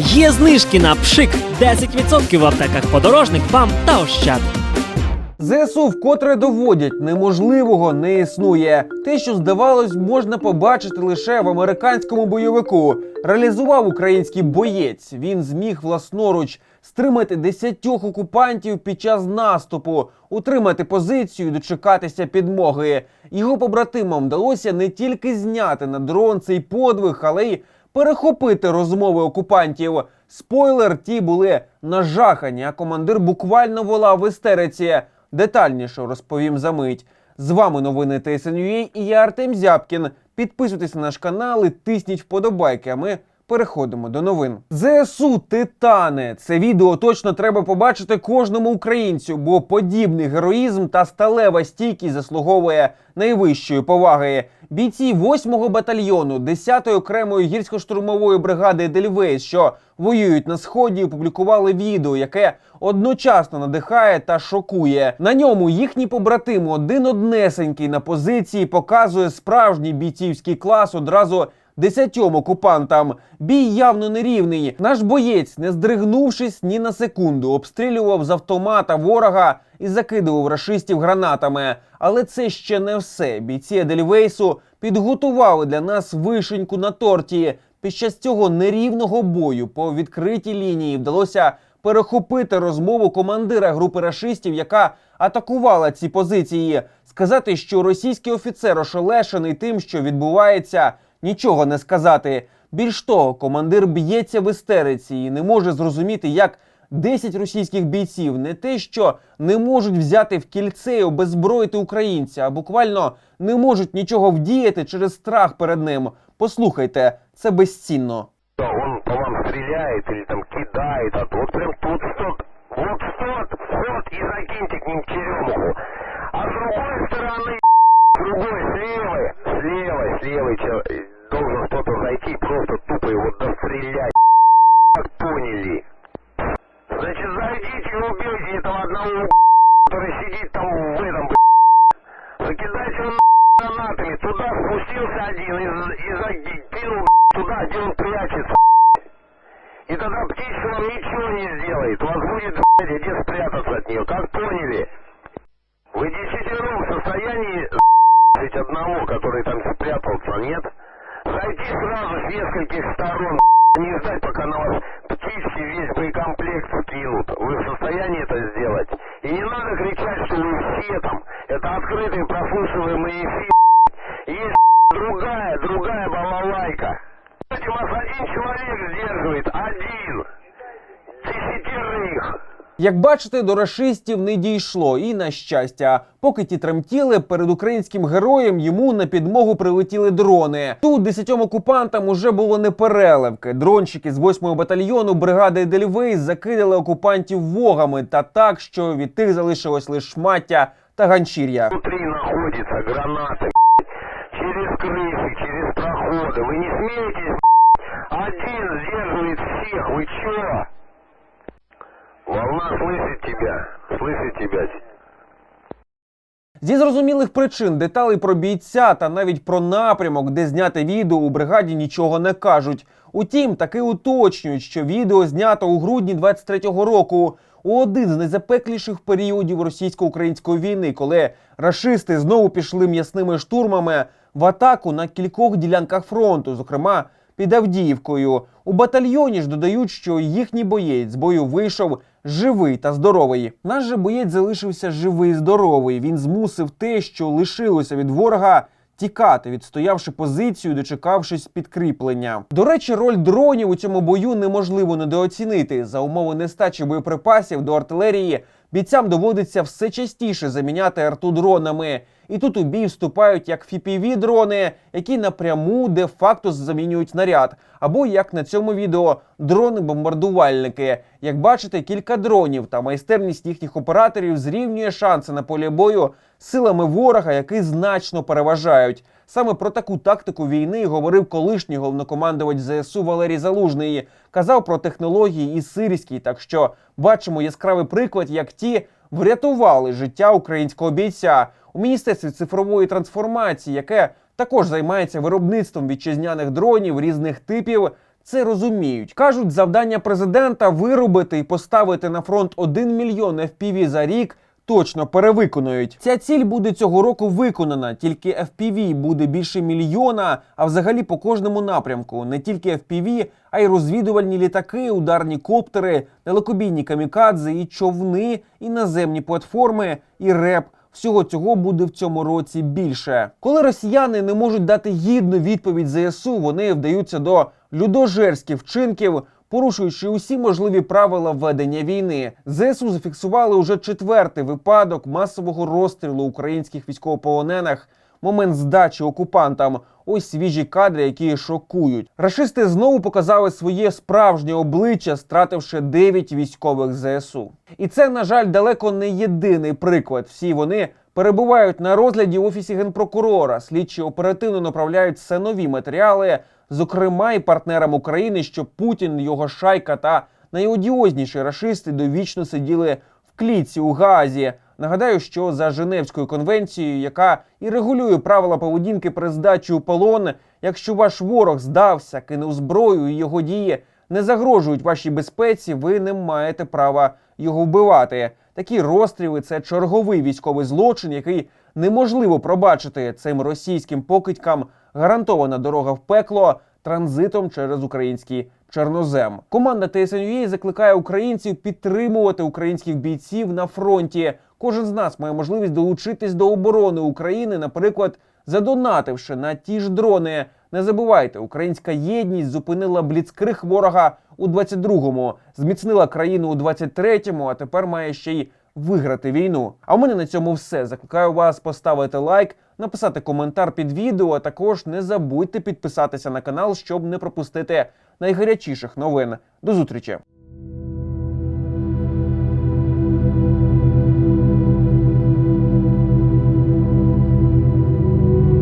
Є знижки на пшик 10% в аптеках подорожник, ПАМ та Ощад. ЗСУ вкотре доводять, неможливого не існує. Те, що здавалось, можна побачити лише в американському бойовику. Реалізував український боєць. Він зміг власноруч стримати десятьох окупантів під час наступу, утримати позицію, дочекатися підмоги. Його побратимам вдалося не тільки зняти на дрон цей подвиг, але й перехопити розмови окупантів. Спойлер, ті були нажахані, а командир буквально вола в істериці. Детальніше розповім за мить. З вами новини ТСНЮА і я Артем Зябкін. Підписуйтесь на наш канал і тисніть вподобайки. А ми переходимо до новин. ЗСУ Титани. Це відео точно треба побачити кожному українцю, бо подібний героїзм та сталева стійкість заслуговує найвищої поваги. Бійці 8-го батальйону 10-ї окремої гірсько-штурмової бригади Едельвейс, що воюють на сході, опублікували відео, яке одночасно надихає та шокує. На ньому їхні побратими один однесенький на позиції показує справжній бійцівський клас одразу десятьом окупантам. Бій явно нерівний. Наш боєць, не здригнувшись ні на секунду, обстрілював з автомата ворога і закидував рашистів гранатами. Але це ще не все. Бійці Едельвейсу підготували для нас вишеньку на торті. Під час цього нерівного бою по відкритій лінії вдалося перехопити розмову командира групи рашистів, яка атакувала ці позиції. Сказати, що російський офіцер ошелешений тим, що відбувається, нічого не сказати. Більш того, командир б'ється в істериці і не може зрозуміти, як 10 російських бійців не те, що не можуть взяти в кільце і обезброїти українця, а буквально не можуть нічого вдіяти через страх перед ним. Послухайте, це безцінно. Он по вам стреляет или там кидает, а тут прям тут что вот вход, вход и закиньте к ним черемуху. А с другой стороны, левой чел- должен кто-то зайти, просто тупо его дострелять. Как поняли? Значит, зайдите и убейте этого одного который сидит там в этом Закидайте его гранатами. Туда спустился один и, и закинул туда, где он прячется. И тогда птица вам ничего не сделает. У вас будет где спрятаться от нее. Как поняли? Вы действительно в состоянии с***ть одного, который там спрятался, нет? Зайти сразу с нескольких сторон, не ждать, пока на вас птички весь боекомплект скинут. Вы в состоянии это сделать? И не надо кричать, что вы все там. Это открытый прослушиваемый эфир. Як бачите, до рашистів не дійшло, і на щастя, поки ті тремтіли перед українським героєм, йому на підмогу прилетіли дрони. Тут десятьом окупантам уже було не переливки. Дронщики з 8-го батальйону бригади Дельвейс закидали окупантів вогами та так, що від тих залишилось лише шмаття та ганчір'я. Внутри находится гранаты. Через крыши, через проходы. Вы не смеетесь? Один сдерживает всех. Вы чё? Волна слышит тебя. Слышит тебя. Зі зрозумілих причин деталей про бійця та навіть про напрямок, де зняти відео у бригаді нічого не кажуть. Утім, таки уточнюють, що відео знято у грудні 23-го року. У один з найзапекліших періодів російсько-української війни, коли рашисти знову пішли м'ясними штурмами в атаку на кількох ділянках фронту, зокрема під Авдіївкою. У батальйоні ж додають, що їхній боєць з бою вийшов живий та здоровий. Наш же боєць залишився живий і здоровий. Він змусив те, що лишилося від ворога. Тікати, відстоявши позицію, дочекавшись підкріплення. До речі, роль дронів у цьому бою неможливо недооцінити. За умови нестачі боєприпасів до артилерії бійцям доводиться все частіше заміняти арту дронами. І тут у бій вступають як fpv дрони, які напряму де-факто замінюють снаряд, або як на цьому відео дрони-бомбардувальники. Як бачите, кілька дронів та майстерність їхніх операторів зрівнює шанси на полі бою силами ворога, які значно переважають. Саме про таку тактику війни говорив колишній головнокомандувач ЗСУ Валерій Залужний. Казав про технології і сирський. Так що бачимо яскравий приклад, як ті врятували життя українського бійця у міністерстві цифрової трансформації, яке також займається виробництвом вітчизняних дронів різних типів. це розуміють. кажуть, завдання президента виробити і поставити на фронт 1 мільйон FPV за рік. Точно перевиконують. Ця ціль буде цього року виконана. Тільки FPV буде більше мільйона, а взагалі по кожному напрямку. Не тільки FPV, а й розвідувальні літаки, ударні коптери, далекобійні камікадзе і човни, і наземні платформи, і реп. Всього цього буде в цьому році більше. Коли росіяни не можуть дати гідну відповідь ЗСУ, вони вдаються до людожерських вчинків, порушуючи усі можливі правила ведення війни. ЗСУ зафіксували уже четвертий випадок масового розстрілу українських військовополонених. Момент здачі окупантам. Ось свіжі кадри, які шокують. Рашисти знову показали своє справжнє обличчя, стративши 9 військових ЗСУ. І це, на жаль, далеко не єдиний приклад. Всі вони перебувають на розгляді в офісі генпрокурора. Слідчі оперативно направляють все нові матеріали, зокрема і партнерам України, що Путін, його шайка та найодіозніші рашисти довічно сиділи в клітці у Гаазі. Нагадаю, що за Женевською конвенцією, яка і регулює правила поведінки при здачі у полон, якщо ваш ворог здався, кинув зброю і його дії не загрожують вашій безпеці, ви не маєте права його вбивати. Такі розстріли це черговий військовий злочин, який неможливо пробачити цим російським покидькам. Гарантована дорога в пекло транзитом через український чорнозем. Команда ТСНЮА закликає українців підтримувати українських бійців на фронті. Кожен з нас має можливість долучитись до оборони України, наприклад, задонативши на ті ж дрони. Не забувайте, українська єдність зупинила бліцкриг ворога у 22-му, зміцнила країну у 23-му, а тепер має ще й виграти війну. А в мене на цьому все. Закликаю вас поставити лайк, написати коментар під відео. А також не забудьте підписатися на канал, щоб не пропустити найгарячіших новин. До зустрічі!